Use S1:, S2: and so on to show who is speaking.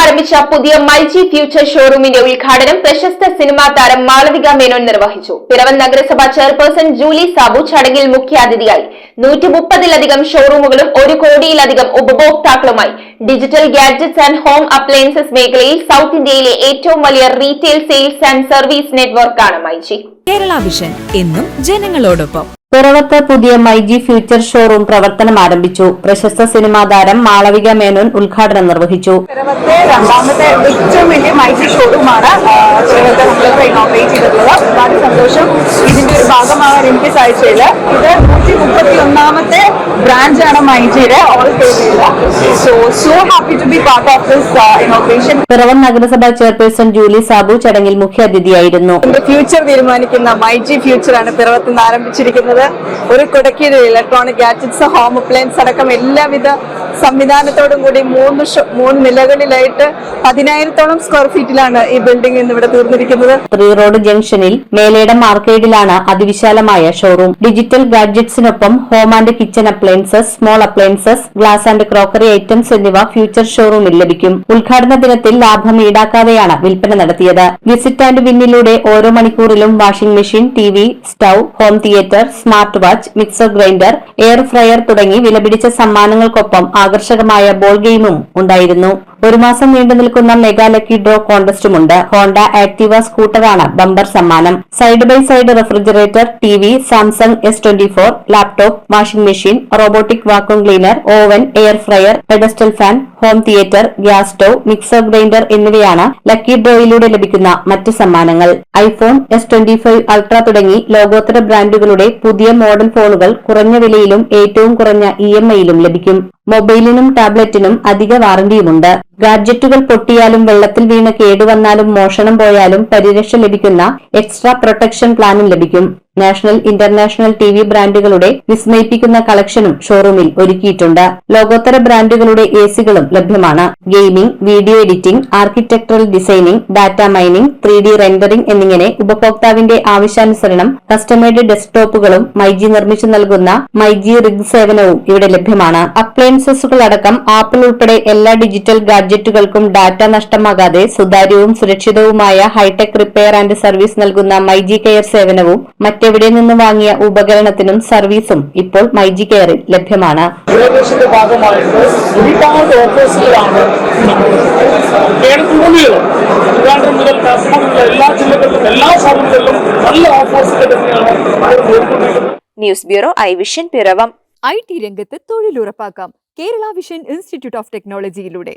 S1: ആരംഭിച്ച പുതിയ മൈജി ഫ്യൂച്ചർ ഷോറൂമിന്റെ ഉദ്ഘാടനം പ്രശസ്ത സിനിമാ താരം മാളവിക മേനോൻ നിർവഹിച്ചു. പിറവൻ നഗരസഭ ചെയർപേഴ്സൺ ജൂലി സാബു ചടങ്ങിൽ മുഖ്യാതിഥിയായി. നൂറ്റി മുപ്പതിലധികം ഷോറൂമുകളും ഒരു കോടിയിലധികം ഉപഭോക്താക്കളുമായി digital gadgets and home appliances മേഖലയിൽ സൗത്ത് ഇന്ത്യയിലെ ഏറ്റവും വലിയ റീറ്റെയിൽ സെയിൽസ് ആൻഡ് സർവീസ് നെറ്റ്വർക്കാണ് മൈജി
S2: കേരള വിഷൻ എന്നും ജനങ്ങളോടൊപ്പം.
S3: പിറവത്ത് പുതിയ മൈജി ഫ്യൂച്ചർ ഷോറൂം പ്രവർത്തനം ആരംഭിച്ചു. പ്രശസ്ത സിനിമാ താരം മാളവിക മേനോൻ ഉദ്ഘാടനം നിർവഹിച്ചു.
S4: പിറവത്തെ രണ്ടാമത്തെ ഏറ്റവും വലിയ മൈജി ഷോറൂമാണ് പിറവത്തെ നമ്മളിപ്പോൾ ഇനോഗ്രേറ്റ് ചെയ്തിട്ടുള്ളത്. ഒരുപാട് സന്തോഷം. ഇതിന്റെ ഒരു ഭാഗമാകാൻ എനിക്ക് സാധിച്ചത്. ഇത് മുപ്പത്തി ഒന്നാമത്തെ ബ്രാഞ്ചാണ് മൈജിയുടെ all so so happy to be part of this innovation
S3: Piravom നഗരസഭ ചെയർപേഴ്സൺ ജൂലി സാബു ചടങ്ങിൽ മുഖ്യാതിഥിയായിരുന്നു.
S4: ഫ്യൂച്ചർ തീരുമാനിക്കുന്ന മൈജി ഫ്യൂച്ചർ ആണ് പിറവത്ത് നിന്ന് ആരംഭിച്ചിരിക്കുന്നത്. ഒരു കുടക്കീഴ് ഇലക്ട്രോണിക് ഗാഡ്ജറ്റ്സ് ഹോം അപ്ലയൻസ് അടക്കം എല്ലാവിധ സംവിധാനത്തോടും കൂടി മൂന്ന് മൂന്ന് നിലകളിലായിട്ട് പതിനായിരത്തോളം സ്ക്വയർ ഫീറ്റിലാണ് ഈ ബിൽഡിംഗ് ഇന്ന് ഇവിടെ തീർന്നിരിക്കുന്നത്.
S3: ത്രീ റോഡ് ജംഗ്ഷനിൽ മേലയുടെ മാർക്കേഡിലാണ് അതിവിശാലമായ showroom digital ഗാഡ്ജറ്റ്സിനൊപ്പം home and kitchen appliances small appliances glass and crockery items എന്നിവ ഫ്യൂച്ചർ ഷോറൂമിൽ ലഭിക്കും. ഉദ്ഘാടന ദിനത്തിൽ ലാഭം ഈടാക്കാതെയാണ് വിൽപ്പന നടത്തിയത്. വിസിറ്റ് ആൻഡ് വിന്നിലൂടെ ഓരോ മണിക്കൂറിലും washing machine T V stove home theatre smart watch mixer grinder air fryer തുടങ്ങി വിലപിടിച്ച സമ്മാനങ്ങൾക്കൊപ്പം ആകർഷകമായ ബോൾ ഗെയിമും ഉണ്ടായിരുന്നു. ഒരു മാസം നീണ്ടു നിൽക്കുന്ന മെഗാ ലക്കി ഡ്രോ കോൺടെസ്റ്റുമുണ്ട്. ഹോണ്ട ആക്ടിവ സ്കൂട്ടറാണ് ബമ്പർ സമ്മാനം. Side by side refrigerator T V Samsung S twenty four laptop washing machine robotic vacuum cleaner oven air fryer pedestal fan home theatre gas stove mixer grinder എന്നിവയാണ് lucky ഡ്രോയിലൂടെ ലഭിക്കുന്ന മറ്റ് സമ്മാനങ്ങൾ. IPhone S twenty five Ultra തുടങ്ങി ലോകോത്തര ബ്രാൻഡുകളുടെ പുതിയ model ഫോണുകൾ കുറഞ്ഞ വിലയിലും ഏറ്റവും കുറഞ്ഞ ഇ എം ഐയിലും ലഭിക്കും. മൊബൈലിനും ടാബ്ലറ്റിനും അധിക വാറണ്ടിയുമുണ്ട് ഗാഡ്ജറ്റുകൾ പൊട്ടിയാലും വെള്ളത്തിൽ വീണ് കേടുവന്നാലും മോഷണം പോയാലും പരിരക്ഷ ലഭിക്കുന്ന എക്സ്ട്രാ പ്രൊട്ടക്ഷൻ പ്ലാനും ലഭിക്കും. നാഷണൽ ഇന്റർനാഷണൽ ടി വി ബ്രാൻഡുകളുടെ വിസ്മയിപ്പിക്കുന്ന കളക്ഷനും ഷോറൂമിൽ ഒരുക്കിയിട്ടുണ്ട്. ലോകോത്തര ബ്രാൻഡുകളുടെ എ സികളും ലഭ്യമാണ്. Gaming video editing architectural designing data mining three D rendering എന്നിങ്ങനെ ഉപഭോക്താവിന്റെ ആവശ്യാനുസരണം കസ്റ്റമൈഡ് ഡെസ്ക്ടോപ്പുകളും മൈജി നിർമ്മിച്ചു നൽകുന്ന മൈജി റിഗ് സേവനവും ഇവിടെ ലഭ്യമാണ്. അപ്ലയൻസസുകൾ അടക്കം ആപ്പിൾ ഉൾപ്പെടെ എല്ലാ ഡിജിറ്റൽ ഗാഡ്ജറ്റുകൾക്കും ഡാറ്റ നഷ്ടമാകാതെ സുതാര്യവും സുരക്ഷിതവുമായ hi tech repair and service നൽകുന്ന മൈജി കെയർ സേവനവും മറ്റെവിടെ നിന്ന് വാങ്ങിയ ഉപകരണത്തിനും സർവീസും ഇപ്പോൾ മൈജി കെയറിൽ ലഭ്യമാണ്.
S5: മുതൽ കാസർഗോഡ് എല്ലാ ജില്ലകളിലും എല്ലാ നല്ല
S1: news bureau I vision Piravam.
S2: I T രംഗത്ത് തൊഴിലുറപ്പാക്കാം. Kerala vision institute of ടെക്നോളജിയിലൂടെ